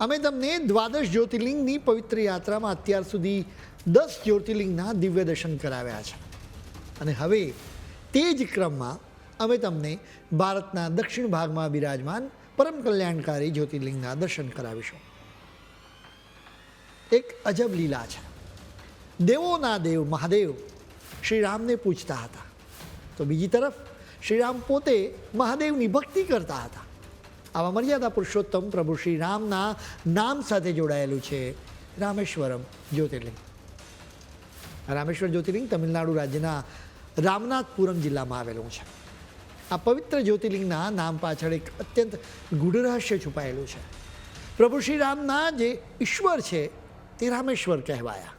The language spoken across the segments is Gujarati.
અમે તમને દ્વાદશ જ્યોતિર્લિંગની પવિત્ર યાત્રામાં અત્યાર સુધી દસ જ્યોતિર્લિંગના દિવ્ય દર્શન કરાવ્યા છે. અને હવે તે જ ક્રમમાં અમે તમને ભારતના દક્ષિણ ભાગમાં બિરાજમાન પરમ કલ્યાણકારી જ્યોતિર્લિંગના દર્શન કરાવીશું. એક અજબ લીલા છે. દેવોના દેવ મહાદેવ શ્રીરામને પૂછતા હતા. તો બીજી તરફ શ્રીરામ પોતે મહાદેવની ભક્તિ કરતા હતા. આવા મર્યાદા પુરુષોત્તમ પ્રભુ શ્રી રામના નામ સાથે જોડાયેલું છે. રામેશ્વરમ જ્યોતિર્લિંગ. રામેશ્વર જ્યોતિર્લિંગ તમિલનાડુ રાજ્યના રામનાથપુરમ જિલ્લામાં આવેલું છે. આ પવિત્ર જ્યોતિર્લિંગના નામ પાછળ એક અત્યંત ગૂઢ રહસ્ય છુપાયેલું છે. પ્રભુ શ્રી રામના જે ઈશ્વર છે તે રામેશ્વર કહેવાયા.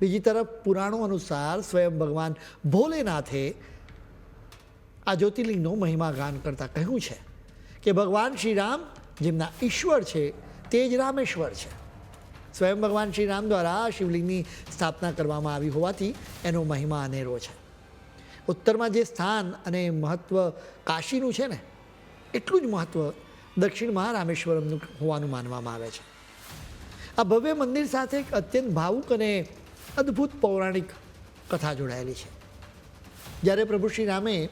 બીજી તરફ પુરાણો અનુસાર સ્વયં ભગવાન ભોલેનાથે આ જ્યોતિર્લિંગનો મહિમા ગાન કરતાં કહ્યું છે. કે ભગવાન શ્રી રામ જેમના ઈશ્વર છે, તે જ રામેશ્વર છે. સ્વયં ભગવાન શ્રી રામ દ્વારા શિવલિંગની સ્થાપના કરવામાં આવી હોવાથી એનો મહિમા અનેરો છે. ઉત્તરમાં જે સ્થાન અને મહત્ત્વ કાશીનું છે ને, એટલું જ મહત્ત્વ દક્ષિણમાં રામેશ્વરમનું હોવાનું માનવામાં આવે છે. આ ભવ્ય મંદિર સાથે એક અત્યંત ભાવુક અને અદ્ભુત પૌરાણિક કથા જોડાયેલી છે. જ્યારે પ્રભુ શ્રી રામે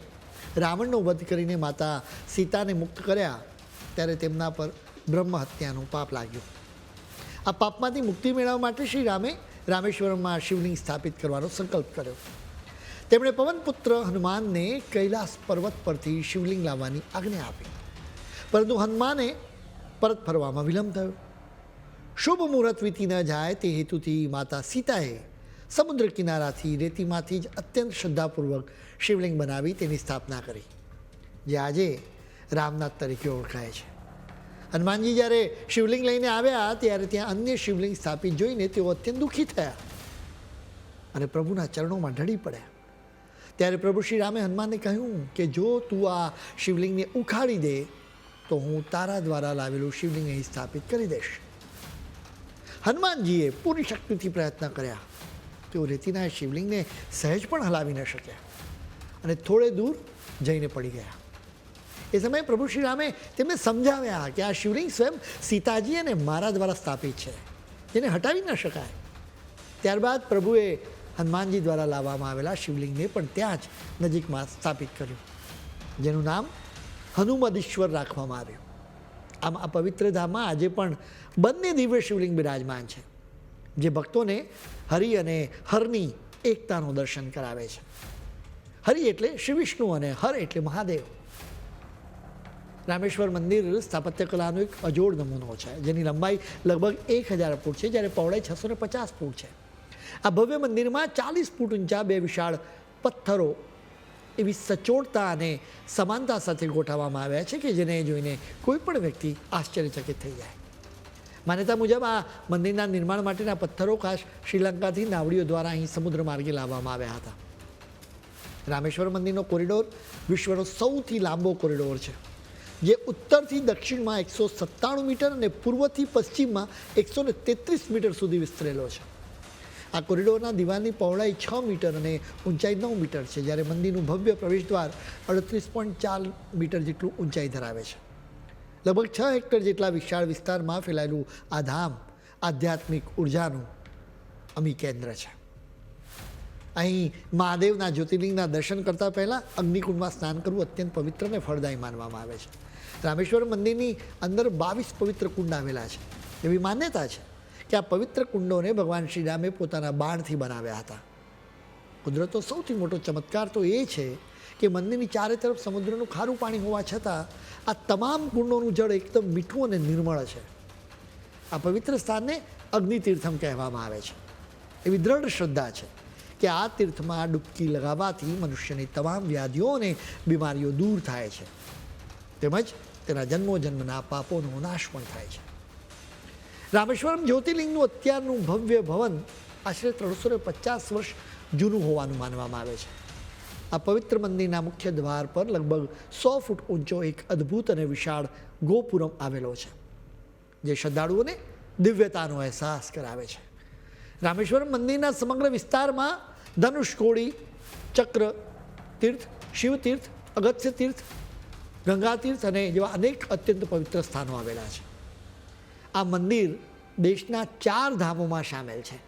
રાવણનો વધ કરીને માતા સીતાને મુક્ત કર્યા ત્યારે તેમના પર બ્રહ્મ હત્યાનું પાપ લાગ્યું. આ પાપમાંથી મુક્તિ મેળવવા માટે શ્રી રામે રામેશ્વરમમાં શિવલિંગ સ્થાપિત કરવાનો સંકલ્પ કર્યો. તેમણે પવનપુત્ર હનુમાનને કૈલાસ પર્વત પરથી શિવલિંગ લાવવાની આજ્ઞા આપી. પરંતુ હનુમાને પરત ફરવામાં વિલંબ થયો. શુભ મુહૂર્ત વીતી ન જાય તે હેતુથી માતા સીતાએ સમુદ્ર કિનારાથી રેતીમાંથી જ અત્યંત શ્રદ્ધાપૂર્વક શિવલિંગ બનાવી તેની સ્થાપના કરી, જે આજે રામનાથ તરીકે ઓળખાય છે. હનુમાનજી જ્યારે શિવલિંગ લઈને આવ્યા, ત્યારે ત્યાં અન્ય શિવલિંગ સ્થાપિત જોઈને તેઓ અત્યંત દુઃખી થયા અને પ્રભુના ચરણોમાં ઢળી પડ્યા. ત્યારે પ્રભુ શ્રી રામે હનુમાનને કહ્યું કે, જો તું આ શિવલિંગને ઉખાડી દે, તો હું તારા દ્વારા લાવેલું શિવલિંગ અહીં સ્થાપિત કરી દઈશ. હનુમાનજીએ પૂરી શક્તિથી પ્રયત્ન કર્યા. તેઓ રેતીના શિવલિંગને સહેજ પણ હલાવી ન શક્યા અને થોડે દૂર જઈને પડી ગયા. એ સમયે પ્રભુ શ્રી રામે તેમને સમજાવ્યા કે આ શિવલિંગ સ્વયં સીતાજી અને મારા દ્વારા સ્થાપિત છે. જેને હટાવી ન શકાય. ત્યારબાદ પ્રભુએ હનુમાનજી દ્વારા લાવવામાં આવેલા શિવલિંગને પણ ત્યાં જ નજીકમાં સ્થાપિત કર્યું. જેનું નામ હનુમદીશ્વર રાખવામાં આવ્યું. આમ આ પવિત્ર ધામમાં આજે પણ બંને દિવ્ય શિવલિંગ બિરાજમાન છે. જે ભક્તોને હરિ અને હરની એકતાનું દર્શન કરાવે છે. હરિ એટલે શ્રી વિષ્ણુ અને હર એટલે મહાદેવ. રામેશ્વર મંદિર સ્થાપત્ય કલાનો એક અજોડ નમૂનો છે, જેની લંબાઈ લગભગ એક હજાર ફૂટ છે, જ્યારે પહોળાઈ છસો ને પચાસ ફૂટ છે. આ ભવ્ય મંદિરમાં ચાલીસ ફૂટ ઊંચા બે વિશાળ પથ્થરો એવી સચોટતા અને સમાનતા સાથે ગોઠવવામાં આવ્યા છે કે જેને જોઈને કોઈ પણ વ્યક્તિ આશ્ચર્યચકિત થઈ જાય. માન્યતા મુજબ આ મંદિરના નિર્માણ માટેના પથ્થરો ખાસ શ્રીલંકાથી નાવડીઓ દ્વારા અહીં સમુદ્ર માર્ગે લાવવામાં આવ્યા હતા. રામેશ્વર મંદિરનો કોરિડોર વિશ્વનો સૌથી લાંબો કોરિડોર છે, જે ઉત્તરથી દક્ષિણમાં એકસો સત્તાણું મીટર અને પૂર્વથી પશ્ચિમમાં એકસો ને તેત્રીસ મીટર સુધી વિસ્તરેલો છે. આ કોરિડોરના દિવાલની પહોળાઈ છ મીટર અને ઊંચાઈ નવ મીટર છે, જ્યારે મંદિરનું ભવ્ય પ્રવેશદ્વાર અડત્રીસ પોઈન્ટ ચાર મીટર જેટલું ઊંચાઈ ધરાવે છે. લગભગ છ હેક્ટર જેટલા વિશાળ વિસ્તારમાં ફેલાયેલું આ ધામ આધ્યાત્મિક ઉર્જાનું અમી કેન્દ્ર છે. અહીં મહાદેવના જ્યોતિર્લિંગના દર્શન કરતાં પહેલાં અગ્નિકુંડમાં સ્નાન કરવું અત્યંત પવિત્ર અને ફળદાયી માનવામાં આવે છે. રામેશ્વર મંદિરની અંદર બાવીસ પવિત્ર કુંડ આવેલા છે. એવી માન્યતા છે કે આ પવિત્ર કુંડોને ભગવાન શ્રીરામે પોતાના બાણથી બનાવ્યા હતા. કુદરતનો સૌથી મોટો ચમત્કાર તો એ છે કે મંદિરની ચારે તરફ સમુદ્રનું ખારું પાણી હોવા છતાં આ તમામ કુંડોનું જળ એકદમ મીઠું અને નિર્મળ છે. આ પવિત્ર સ્થાનને અગ્નિતીર્થમ કહેવામાં આવે છે. એવી દ્રઢ શ્રદ્ધા છે કે આ તીર્થમાં ડૂબકી લગાવવાથી મનુષ્યની તમામ વ્યાધિઓ અને બીમારીઓ દૂર થાય છે. તેમજ તેના જન્મો જન્મના પાપોનો નાશ પણ થાય છે. રામેશ્વરમ જ્યોતિર્લિંગનું અત્યારનું ભવ્ય ભવન આશરે ત્રણસો પચાસ વર્ષ જૂનું હોવાનું માનવામાં આવે છે. આ પવિત્ર મંદિરના મુખ્ય દ્વાર પર લગભગ સો ફૂટ ઊંચો એક અદ્ભુત અને વિશાળ ગોપુરમ આવેલો છે, જે શ્રદ્ધાળુઓને દિવ્યતાનો અહેસાસ કરાવે છે. રામેશ્વરમ મંદિરના સમગ્ર વિસ્તારમાં ધનુષકોળી ચક્ર તીર્થ શિવતીર્થ અગત્ય તીર્થ, ગંગા તીર્થ અને જેવા અનેક અત્યંત પવિત્ર સ્થાનો આવેલા છે. આ મંદિર દેશના ચાર ધામોમાં સામેલ છે.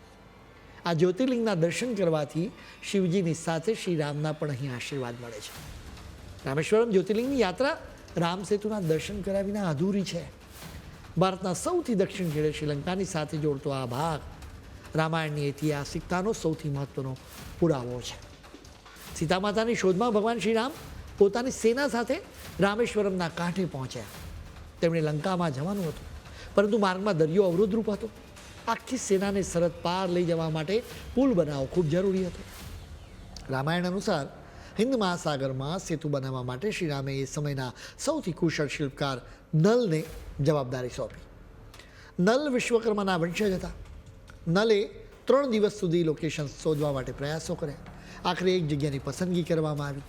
આ જ્યોતિર્લિંગના દર્શન કરવાથી શિવજીની સાથે શ્રી રામના પણ અહીં આશીર્વાદ મળે છે. રામેશ્વરમ જ્યોતિર્લિંગની યાત્રા રામ સેતુના દર્શન કર્યા વિના અધૂરી છે. ભારતના સૌથી દક્ષિણ છેડે શ્રીલંકાની સાથે જોડતો આ ભાગ રામાયણની ઐતિહાસિકતાનો સૌથી મહત્વનો પુરાવો છે. સીતા માતાની શોધમાં ભગવાન શ્રીરામ પોતાની સેના સાથે રામેશ્વરમના કાંઠે પહોંચ્યા. તેમણે લંકામાં જવાનું હતું, પરંતુ માર્ગમાં દરિયો અવરોધરૂપ હતો. આખી સેનાને સરહદ પાર લઈ જવા માટે પુલ બનાવવો ખૂબ જરૂરી હતો. રામાયણ અનુસાર હિન્દ મહાસાગરમાં સેતુ બનાવવા માટે શ્રીરામે એ સમયના સૌથી કુશળ શિલ્પકાર નલને જવાબદારી સોંપી. નલ વિશ્વકર્માના વંશજ હતા. નલે ત્રણ દિવસ સુધી લોકેશન શોધવા માટે પ્રયાસો કર્યા. આખરે એક જગ્યાની પસંદગી કરવામાં આવી.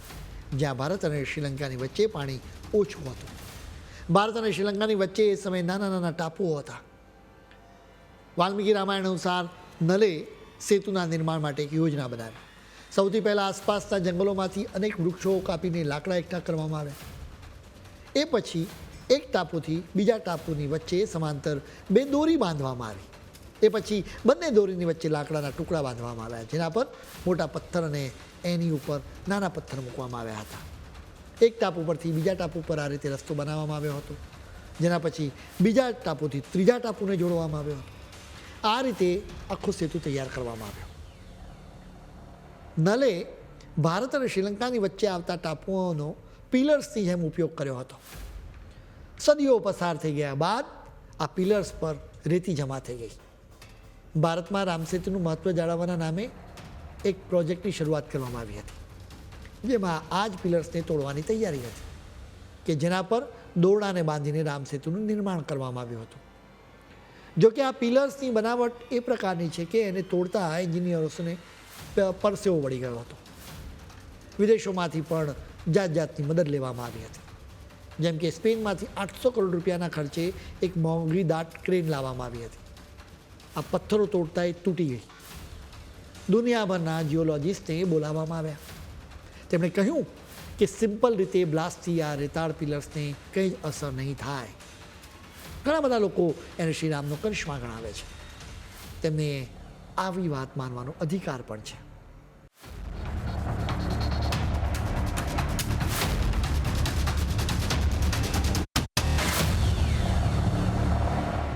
જ્યાં ભારત અને શ્રીલંકાની વચ્ચે પાણી ઓછું હતું. ભારત અને શ્રીલંકાની વચ્ચે એ સમયે નાના નાના ટાપુઓ હતા. વાલ્મીકી રામાયણ અનુસાર નલે સેતુના નિર્માણ માટે એક યોજના બનાવી. સૌથી પહેલાં આસપાસના જંગલોમાંથી અનેક વૃક્ષો કાપીને લાકડા એકઠા કરવામાં આવ્યા. એ પછી એક ટાપુથી બીજા ટાપુની વચ્ચે સમાંતર બે દોરી બાંધવામાં આવી. એ પછી બંને દોરીની વચ્ચે લાકડાના ટુકડા બાંધવામાં આવ્યા, જેના પર મોટા પથ્થર અને એની ઉપર નાના પથ્થર મૂકવામાં આવ્યા હતા. એક ટાપુ પરથી બીજા ટાપુ પર આ રીતે રસ્તો બનાવવામાં આવ્યો હતો, જેના પછી બીજા ટાપુથી ત્રીજા ટાપુને જોડવામાં આવ્યો હતો. આ રીતે આખો સેતુ તૈયાર કરવામાં આવ્યો. નલે ભારત અને શ્રીલંકાની વચ્ચે આવતા ટાપુઓનો પિલર્સની જેમ ઉપયોગ કર્યો હતો. સદીઓ પસાર થઈ ગયા બાદ આ પિલર્સ પર રેતી જમા થઈ ગઈ. ભારતમાં રામસેતુનું મહત્ત્વ જાળવવાના નામે એક પ્રોજેક્ટની શરૂઆત કરવામાં આવી હતી. જેમાં આ જ પિલર્સને તોડવાની તૈયારી હતી કે જેના પર દોરડાને બાંધીને રામસેતુનું નિર્માણ કરવામાં આવ્યું હતું. જો કે આ પિલર્સની બનાવટ એ પ્રકારની છે કે એને તોડતા એન્જિનિયર્સને પરસેવો વળી ગયો હતો. વિદેશોમાંથી પણ જાત જાતની મદદ લેવામાં આવી હતી. જેમ કે સ્પેનમાંથી આઠસો કરોડ રૂપિયાના ખર્ચે એક મોંઘી દાટ ક્રેન લાવવામાં આવી હતી. આ પથ્થરો તોડતા એ તૂટી ગઈ. દુનિયાભરના જીઓલોજીસ્ટને બોલાવવામાં આવ્યા. તેમણે કહ્યું કે સિમ્પલ રીતે બ્લાસ્ટથી આ રેતાળ પિલર્સને કંઈ જ અસર નહીં થાય. ઘણા બધા લોકો એને શ્રીરામનો કરિશ્મા ગણાવે છે. તેમને આવી વાત માનવાનો અધિકાર પણ છે.